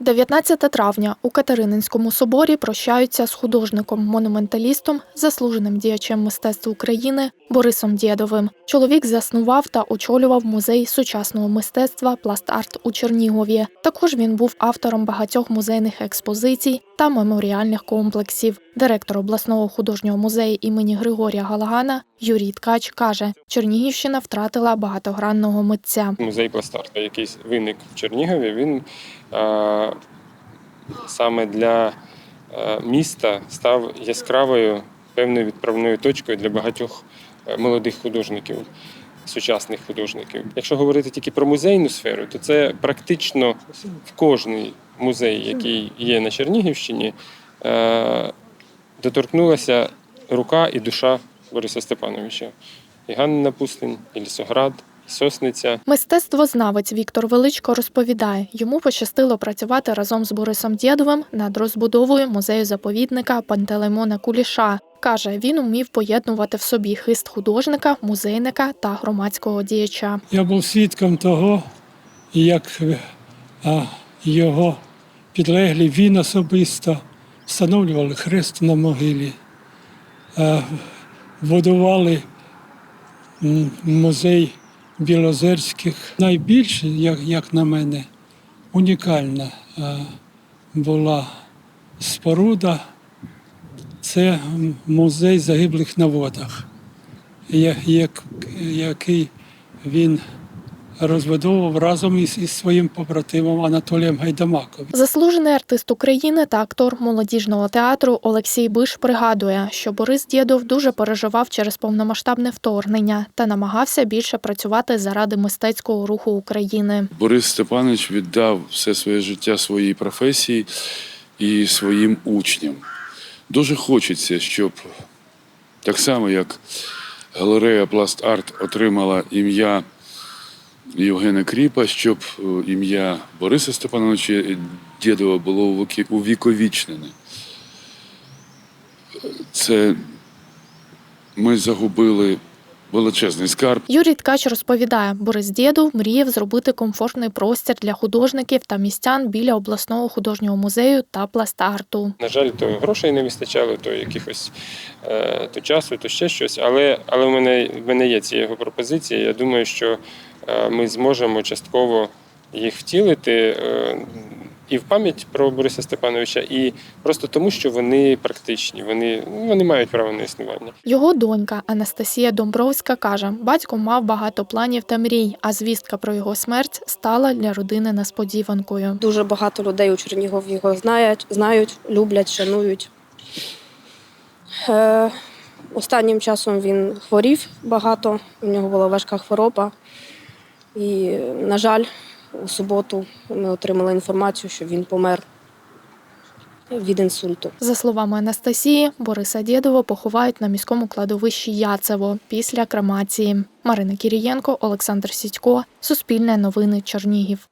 19 травня у Катерининському соборі прощаються з художником-монументалістом, заслуженим діячем мистецтв України Борисом Дєдовим. Чоловік заснував та очолював музей сучасного мистецтва Пласт-Арт у Чернігові. Також він був автором багатьох музейних експозицій та меморіальних комплексів. Директор обласного художнього музею імені Григорія Галагана Юрій Ткач каже: Чернігівщина втратила багатогранного митця. Музей пластарта, який виник в Чернігові, він саме для е, міста став яскравою певною відправною точкою для багатьох е, молодих художників, сучасних художників. Якщо говорити тільки про музейну сферу, то це практично в кожний музей, який є на Чернігівщині, е, доторкнулася рука і душа Бориса Степановича. І Ганна Пустин, і Лісоград, Сосниця. Мистецтвознавець Віктор Величко розповідає, йому пощастило працювати разом з Борисом Дєдовим над розбудовою музею заповідника Пантелеймона Куліша. Каже, він умів поєднувати в собі хист художника, музейника та громадського діяча. Я був свідком того, як його підлеглі він особисто встановлювали хрест на могилі, будували музей Білозерських. Найбільше, як, як на мене, унікальна а, була споруда. Це музей загиблих на водах, який він розбудовував разом із, із своїм побратимом Анатолієм Гайдамаковим. Заслужений артист України та актор молодіжного театру Олексій Биш пригадує, що Борис Дєдов дуже переживав через повномасштабне вторгнення та намагався більше працювати заради мистецького руху України. Борис Степанович віддав все своє життя своїй професії і своїм учням. Дуже хочеться, щоб так само, як галерея Пласт Арт отримала ім'я Євгена Кріпа, щоб е, ім'я Бориса Степановича Дєдова було увіковічнене. Це ми загубили величезний скарб. Юрій Ткач розповідає, Борис Дєдов мріяв зробити комфортний простір для художників та містян біля обласного художнього музею та пластарту. На жаль, то грошей не вистачало, то якихось е, то часу, то ще щось. Але, але в мене, в мене є ці його пропозиції. Я думаю, що е, ми зможемо частково їх втілити е, і в пам'ять про Бориса Степановича, і просто тому, що вони практичні, вони, вони мають право на існування. Його донька Анастасія Домбровська каже, батько мав багато планів та мрій, а звістка про його смерть стала для родини несподіванкою. Дуже багато людей у Чернігові його знають, знають, люблять, шанують. Е, останнім часом він хворів багато, у нього була важка хвороба. І, на жаль, у суботу ми отримали інформацію, що він помер від інсульту. За словами Анастасії, Бориса Дєдова поховають на міському кладовищі Яцево після кремації. Марина Кірієнко, Олександр Сідько, Суспільне новини Чернігів.